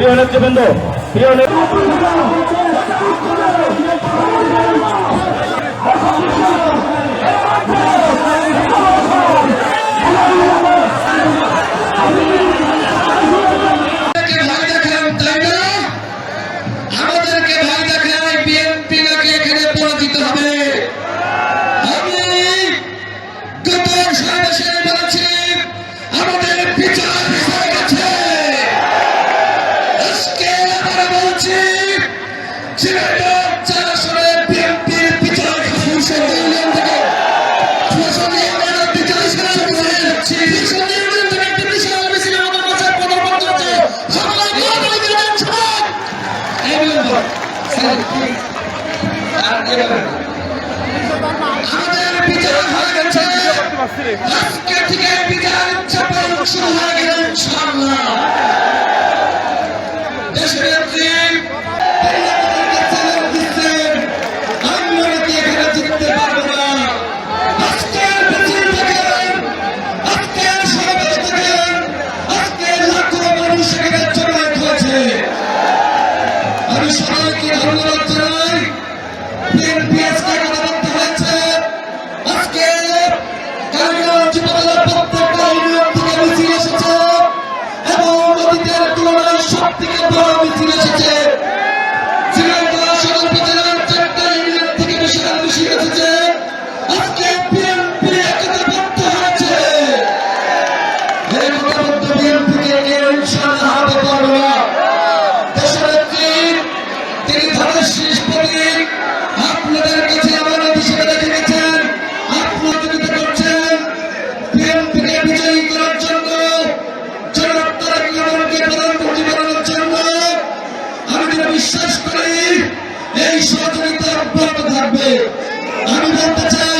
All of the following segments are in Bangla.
প্রিয় নেতৃবৃন্দ প্রিয় নেতৃবৃন্দ আমাদের বিচার হয়ে শুরু হয়ে গেল ইনশাআল্লাহ শেষ পর্যন্ত আপনাদের কাছে আমানত হিসেবে রেখে গেছেন আত্মহত্যা করছেন। বিএনপিকে বিজয়ী করার জন্য জনাব তারেক রহমানকে প্রধানমন্ত্রী বানানোর জন্য আমি বিশ্বাস করি, এই সহযোগিতা অব্যাহত থাকবে। আমি বলতে চাই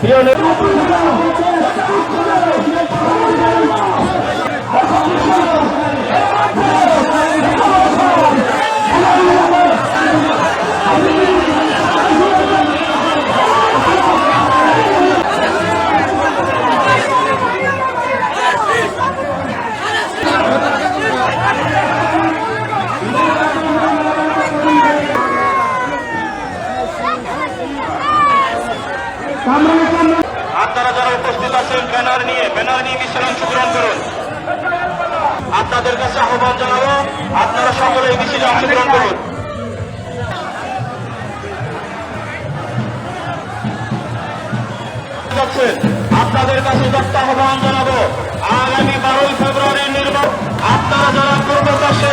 প্রিয় আপনাদের কাছে দত্ত জানাব। আগামী বারোই ফেব্রুয়ারি নির্বাচন আপনারা যারা পূর্ব পাশে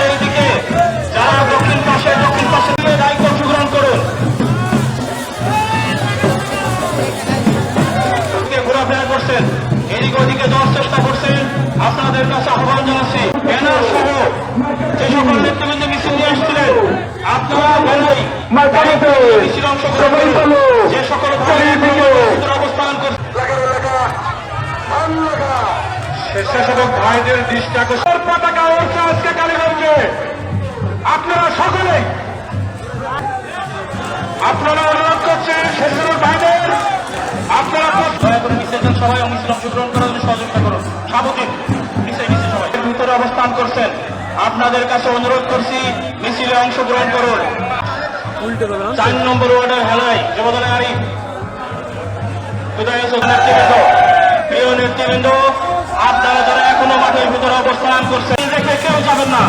আপনারা বলবই মিছিল অংশগ্রহণ করুন। যে সকল অবস্থান স্বেচ্ছাসেবক ভাইদের দৃষ্টি আকর্ষণ। পতাকা উঠছে আজকে কালীগঞ্জে আপনারা সকলেই আপনারা অনুরোধ করছেন স্বেচ্ছাসেবক ভাইদের। আপনারা দয়া করে সবাই মিছিল অংশগ্রহণ করার জন্য সহযোগিতা করুন। মিছিল মিছিল সবাই। ভিতরে অবস্থান করছেন। আপনাদের কাছে অনুরোধ করছি, মিছিলে অংশগ্রহণ করুন। চার নম্বর ওয়ার্ডের হেলাই যুবদলে আরিফ নেতৃবৃন্দ। প্রিয় নেতৃবৃন্দ, আপনারা যারা এখনও মাঠের ভিতরে অবস্থান করছেন দেখে কেউ যাবেন না।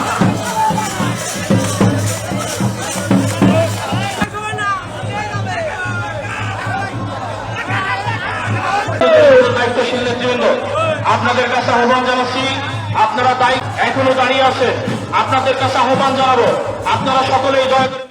দায়িত্বশীল নেতৃবৃন্দ আপনাদের কাছে আহ্বান জানাচ্ছি আপনারা দায়িত্ব এখনও দাঁড়িয়ে আছেন। আপনাদের কাছে আহ্বান জানাব। আপনারা সকলেই জয়